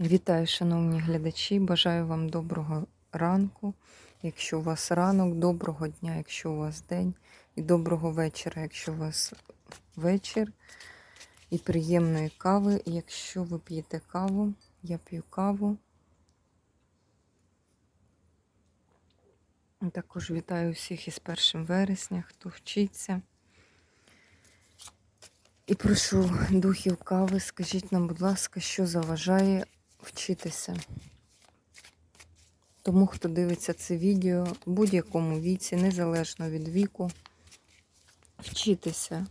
Вітаю, шановні глядачі. Бажаю вам доброго ранку. Якщо у вас ранок, доброго дня, якщо у вас день, і доброго вечора, якщо у вас вечір, і приємної кави. Якщо ви п'єте каву, я п'ю каву. Також вітаю всіх із 1 вересня, хто вчиться. І прошу духів кави, скажіть нам, будь ласка, що заважає вчитися. Тому, хто дивиться це відео в будь-якому віці, незалежно від віку, вчитися,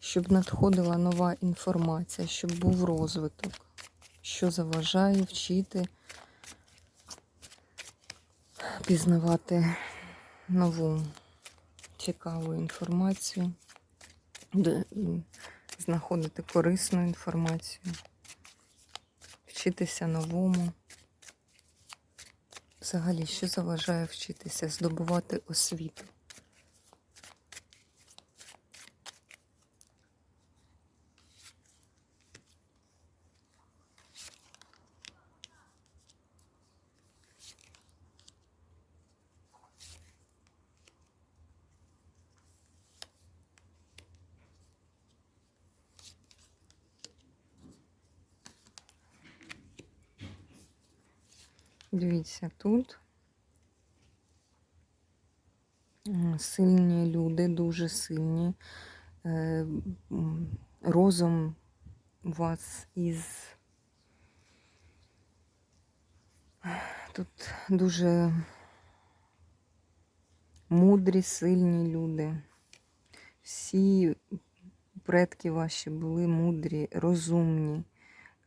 щоб надходила нова інформація, щоб був розвиток, що заважає вчити, пізнавати нову цікаву інформацію, знаходити корисну інформацію, вчитися новому. Взагалі, що заважає вчитися, здобувати освіту? Дивіться, тут сильні люди, дуже сильні. Е, Розум у вас із. Тут дуже мудрі, сильні люди. Всі предки ваші були мудрі, розумні.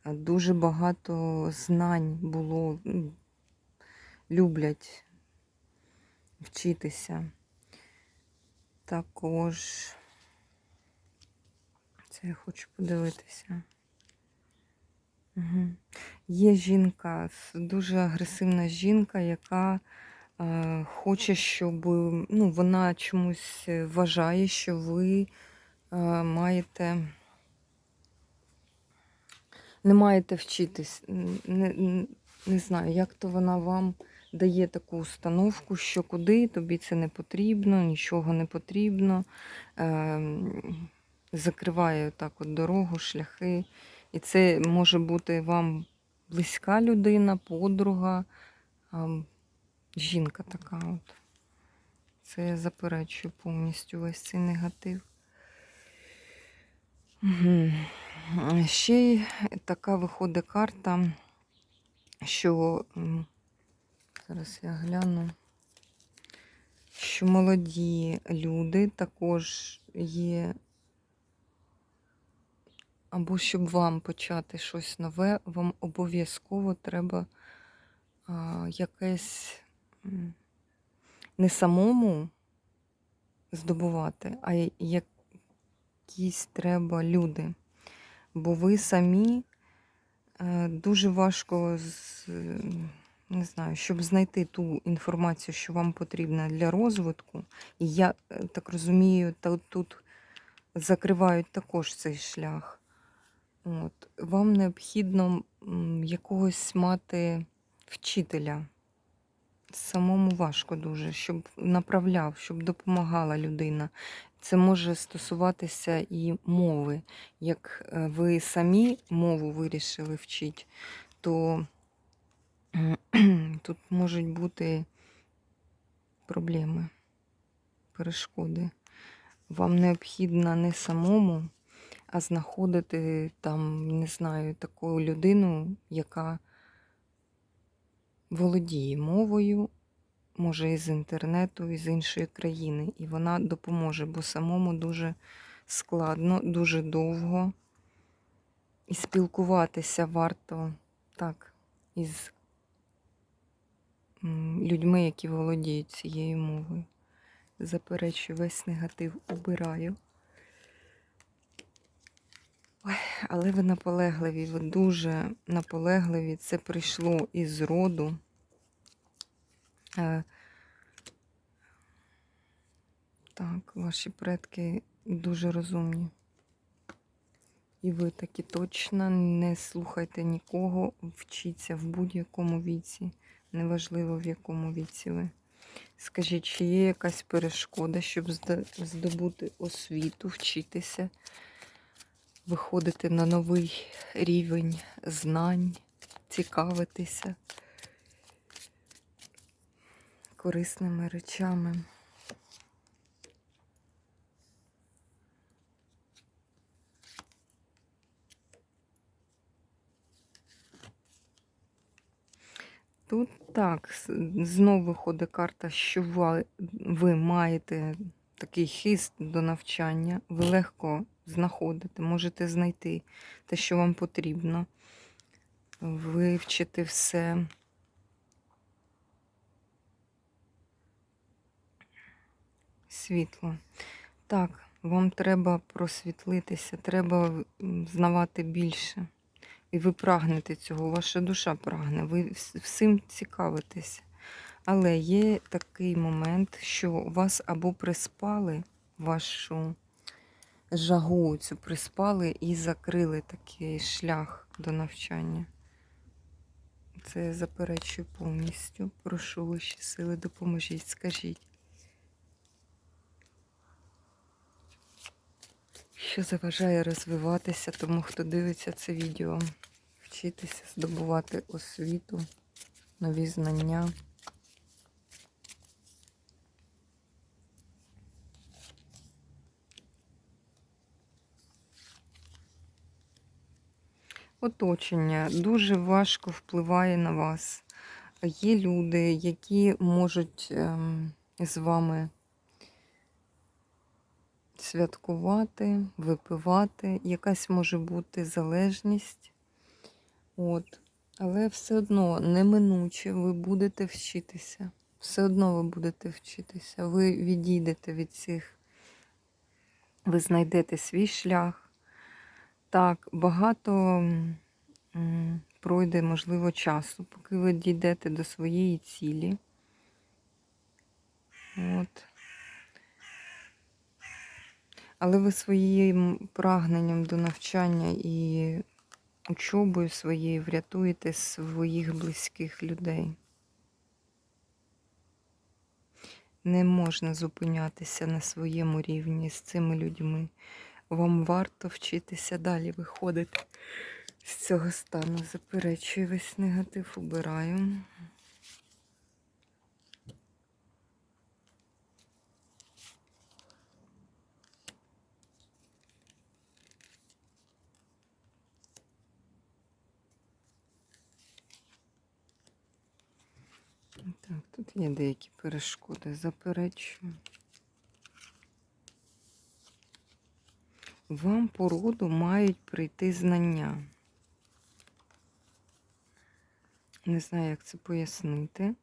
Дуже багато знань було, люблять вчитися. Також це я хочу подивитися. Угу. Є жінка, дуже агресивна жінка, яка е, хоче, щоб ну, вона чомусь вважає, що ви е, маєте не маєте вчитись. Не, не знаю, як то вона вам дає таку установку, що куди тобі це не потрібно, нічого не потрібно. Ем, Закриває так от дорогу, шляхи. І це може бути вам близька людина, подруга, жінка така. от. Це я заперечую повністю весь цей негатив. Мгм. Ще й така виходить карта, що зараз я гляну, що молоді люди також є, або щоб вам почати щось нове, вам обов'язково треба а, якесь не самому здобувати, а якісь треба люди. Бо ви самі е, дуже важко з, не знаю, щоб знайти ту інформацію, що вам потрібна для розвитку. І я е, так розумію, та тут закривають також цей шлях. От. Вам необхідно якогось мати вчителя. Самому важко дуже, щоб направляв, щоб допомагала людина. Це може стосуватися і мови. Як е, ви самі мову вирішили вчити, то тут можуть бути проблеми, перешкоди. Вам необхідно не самому, а знаходити там, не знаю, таку людину, яка володіє мовою, може із інтернету, із іншої країни, і вона допоможе, бо самому дуже складно, дуже довго. І спілкуватися варто так із людьми, які володіють цією мовою. Заперечую, весь негатив убираю. Ой, але ви наполегливі, ви дуже наполегливі. Це прийшло із роду. Е, Так, ваші предки дуже розумні. І ви таки точно не слухайте нікого, вчіться в будь-якому віці, неважливо в якому віці ви. Скажіть, чи є якась перешкода, щоб здобути освіту, вчитися, виходити на новий рівень знань, цікавитися корисними речами? Тут так, с- знов виходить карта, що ви, ви маєте такий хист до навчання, ви легко знаходите, можете знайти те, що вам потрібно, вивчити все. Світло. Так, вам треба просвітлитися, треба знавати більше. І ви прагнете цього, ваша душа прагне, ви всім цікавитесь. Але є такий момент, що вас або приспали вашу жагу, цю приспали і закрили такий шлях до навчання. Це я заперечую повністю. Прошу вищі сили, допоможіть, скажіть. Що заважає розвиватися тому, хто дивиться це відео, вчитися, здобувати освіту, нові знання. Оточення дуже важко впливає на вас. Є люди, які можуть ем, з вами святкувати, випивати, якась може бути залежність. От. Але все одно неминуче ви будете вчитися. Все одно ви будете вчитися. Ви відійдете від цих, ви знайдете свій шлях. Так, багато пройде, можливо, часу, поки ви дійдете до своєї цілі. От. Але ви своїм прагненням до навчання і учобою своєю врятуєте своїх близьких людей. Не можна зупинятися на своєму рівні з цими людьми. Вам варто вчитися далі виходити з цього стану. Заперечую весь негатив, убираю. Є деякі перешкоди, заперечую. Вам по роду мають прийти знання. Не знаю, як це пояснити.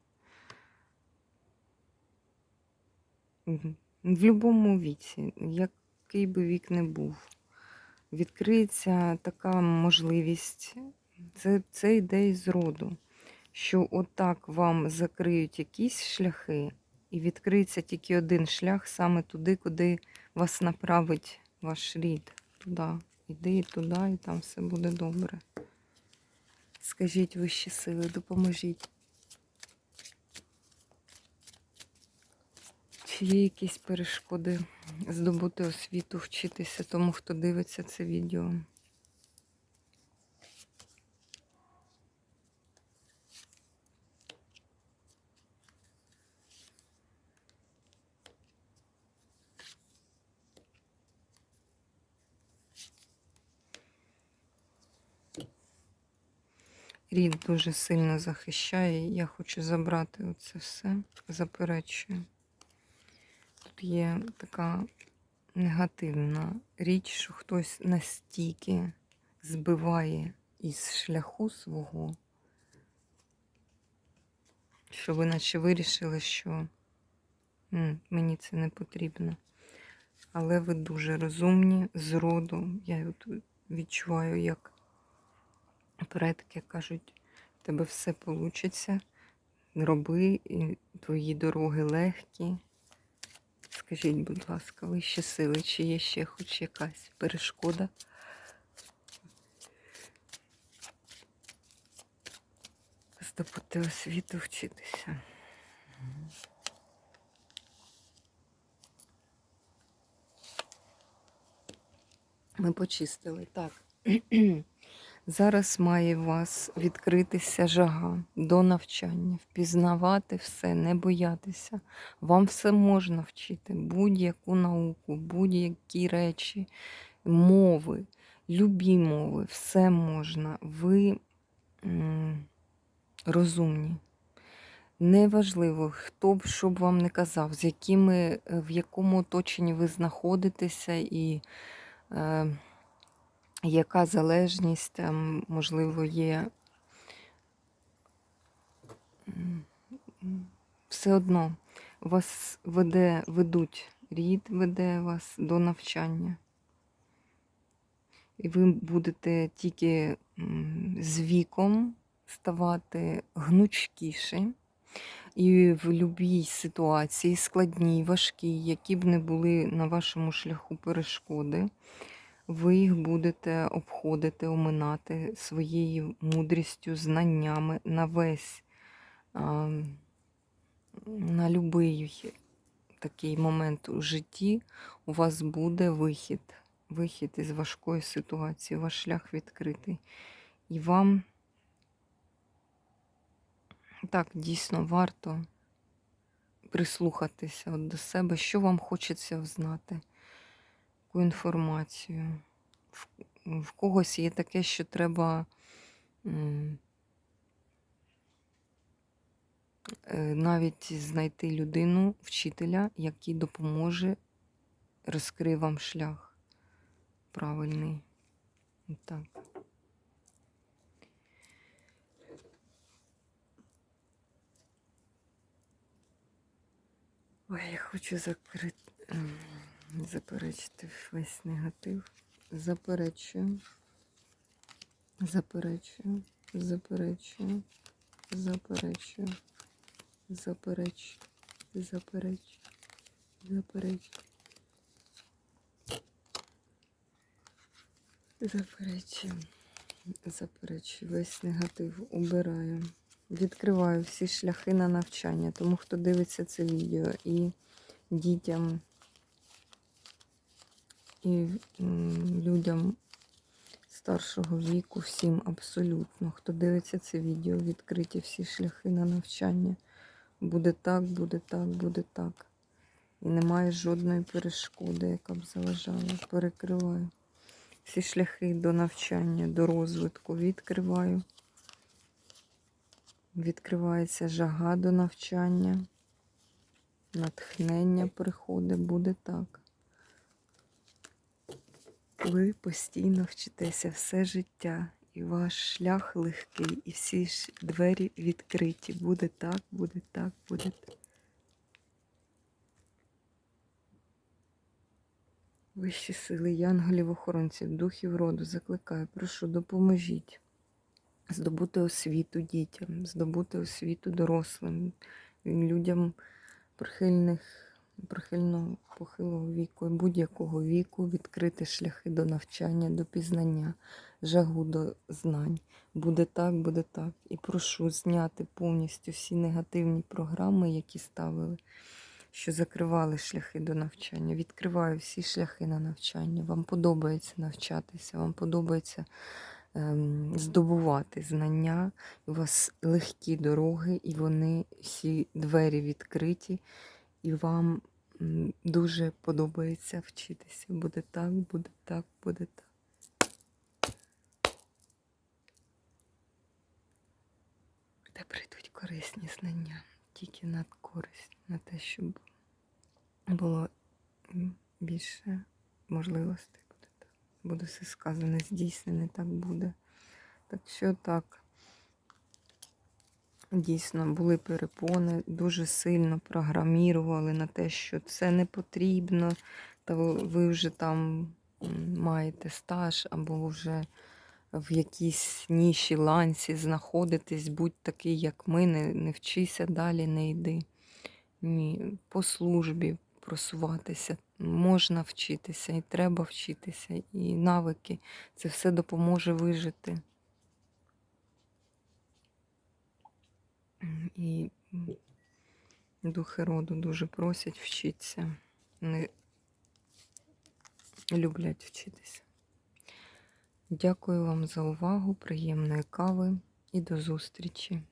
В будь-якому віці, який би вік не був, відкриється така можливість. Це, це йде із роду, що отак вам закриють якісь шляхи, і відкриється тільки один шлях саме туди, куди вас направить ваш рід. Туди. Іди туди, і там все буде добре. Скажіть вищі сили, допоможіть. Чи є якісь перешкоди здобути освіту, вчитися тому, хто дивиться це відео? Рід дуже сильно захищає. Я хочу забрати оце все. Заперечую. Тут є така негативна річ, що хтось настільки збиває із шляху свого, що ви наче вирішили, що «М, мені це не потрібно. Але ви дуже розумні з роду. Я відчуваю, як Предки кажуть, у тебе все вийде, роби, і твої дороги легкі. Скажіть, будь ласка, ви сили, чи є ще хоч якась перешкода? Здобути освіту вчитися. Ми почистили так. Зараз має вас відкритися жага до навчання, впізнавати все, не боятися. Вам все можна вчити, будь-яку науку, будь-які речі, мови, любі мови, все можна. Ви розумні. Неважливо, хто б що б вам не казав, з якими, е, в якому оточенні ви знаходитеся і е, яка залежність там, можливо, є. Все одно вас веде, ведуть, рід веде вас до навчання. І ви будете тільки з віком ставати гнучкіші. І в будь-якій ситуації, складній, важкій, які б не були на вашому шляху перешкоди, ви їх будете обходити, оминати своєю мудрістю, знаннями на весь, на будь-який такий момент у житті у вас буде вихід, вихід із важкої ситуації, ваш шлях відкритий. І вам так дійсно варто прислухатися от до себе, що вам хочеться взнати, яку інформацію. В, когось є таке, що треба е, навіть знайти людину, вчителя, який допоможе, розкриє вам шлях правильний. Так. Ой, я хочу закрити, заперечити весь негатив. Заперечую. Заперечую. Заперечую. Заперечую. Заперечую. Заперечую. Заперечую. Заперечую. Заперечую. Весь негатив убираю. Відкриваю всі шляхи на навчання, тому хто дивиться це відео і дітям, і людям старшого віку, всім абсолютно. Хто дивиться це відео, відкриті всі шляхи на навчання. Буде так, буде так, буде так. І немає жодної перешкоди, яка б заважала. Перекриваю. Всі шляхи до навчання, до розвитку відкриваю. Відкривається жага до навчання, натхнення приходить, буде так. Ви постійно вчитеся все життя, і ваш шлях легкий, і всі ж двері відкриті. Буде так, буде так, буде. Вищі сили, янголів, охоронців, духів роду закликаю, прошу, допоможіть здобути освіту дітям, здобути освіту дорослим, людям прихильних, прихильного похилого віку, і будь-якого віку, відкрити шляхи до навчання, до пізнання, жагу до знань. Буде так, буде так. І прошу зняти повністю всі негативні програми, які ставили, що закривали шляхи до навчання. Відкриваю всі шляхи на навчання. Вам подобається навчатися, вам подобається ем, здобувати знання. У вас легкі дороги, і вони всі двері відкриті, і вам дуже подобається вчитися. Буде так, буде так, буде так. Де прийдуть корисні знання, тільки над користь, на те, щоб було більше можливостей. Буде так. Буде все сказане, здійснене, так буде. Так що так. Дійсно, були перепони, дуже сильно програмірували на те, що це не потрібно, та ви вже там маєте стаж, або вже в якійсь ніші ланці знаходитесь, будь такий, як ми, не, не вчися далі, не йди. Ні, по службі просуватися можна вчитися, і треба вчитися, і навики. Це все допоможе вижити. І духи роду дуже просять вчитися. не люблять вчитися. Дякую вам за увагу, приємної кави і до зустрічі!